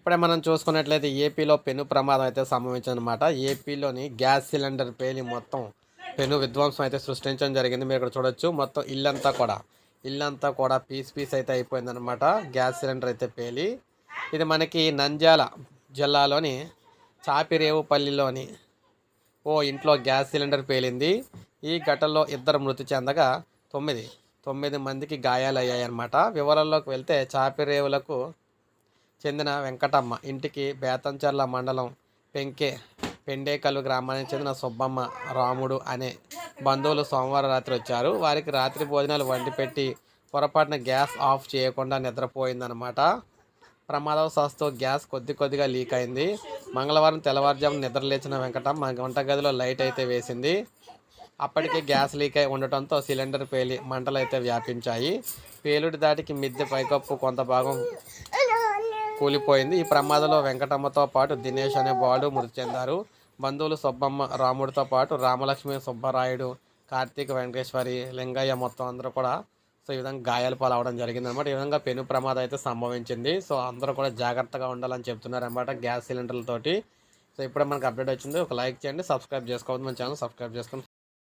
ఇప్పుడే మనం చూసుకున్నట్లయితే ఏపీలో పెను ప్రమాదం అయితే సంభవించిందనమాట ఏపీలోని గ్యాస్ సిలిండర్ పేలి మొత్తం పెను విధ్వంసం అయితే సృష్టించడం జరిగింది. మీరు ఇక్కడ చూడొచ్చు మొత్తం ఇల్లంతా కూడా ఇల్లంతా కూడా పీస్ పీస్ అయితే అయిపోయిందనమాట గ్యాస్ సిలిండర్ అయితే పేలి. ఇది మనకి నంద్యాల జిల్లాలోని చాపిరేవుపల్లిలోని ఓ ఇంట్లో గ్యాస్ సిలిండర్ పేలింది. ఈ ఘటనలో ఇద్దరు మృతి చెందగా తొమ్మిది తొమ్మిది మందికి గాయాలయ్యాయన్నమాట. వివరాల్లోకి వెళ్తే చాపిరేవులకు చెందిన వెంకటమ్మ. ఇంటికి బేతంచెర్ల మండలం పెంకే పెండేకల్లు గ్రామానికి చెందిన సుబ్బమ్మ రాముడు అనే బంధువులు సోమవారం రాత్రి వచ్చారు. వారికి రాత్రి భోజనాలు వండి పెట్టి పొరపాటున గ్యాస్ ఆఫ్ చేయకుండా నిద్రపోయిందనమాట ప్రమాదవశాస్తు గ్యాస్ కొద్ది కొద్దిగా లీక్ అయింది. మంగళవారం తెల్లవారుజామున నిద్ర లేచిన వెంకటమ్మ వంటగదిలో లైట్ అయితే వేసింది. అప్పటికే గ్యాస్ లీక్ అయి ఉండటంతో సిలిండర్ పేలి మంటలు అయితే వ్యాపించాయి. పేలుడి దాటికి మిద్దె పైకప్పు కొంత భాగం కూలిపోయింది. ఈ ప్రమాదంలో వెంకటమ్మతో పాటు దినేష్ అనే బాలుడు మృతి చెందారు. బంధువులు సుబ్బమ్మ రాముడితో పాటు రామలక్ష్మి సుబ్బరాయుడు కార్తీక్ వెంకటేశ్వరి లింగయ్య మొత్తం అందరూ కూడా సో ఈ విధంగా గాయాలు పాలవడం జరిగింది అనమాట ఈ విధంగా పెను ప్రమాదం అయితే సంభవించింది. సో అందరూ కూడా జాగ్రత్తగా ఉండాలని చెప్తున్నారు అనమాట గ్యాస్ సిలిండర్లతోటి. సో ఇప్పుడే మనకు అప్డేట్ వచ్చింది. ఒక లైక్ చేయండి సబ్స్క్రైబ్ చేసుకోవద్దు మన ఛానల్ సబ్స్క్రైబ్ చేసుకోండి.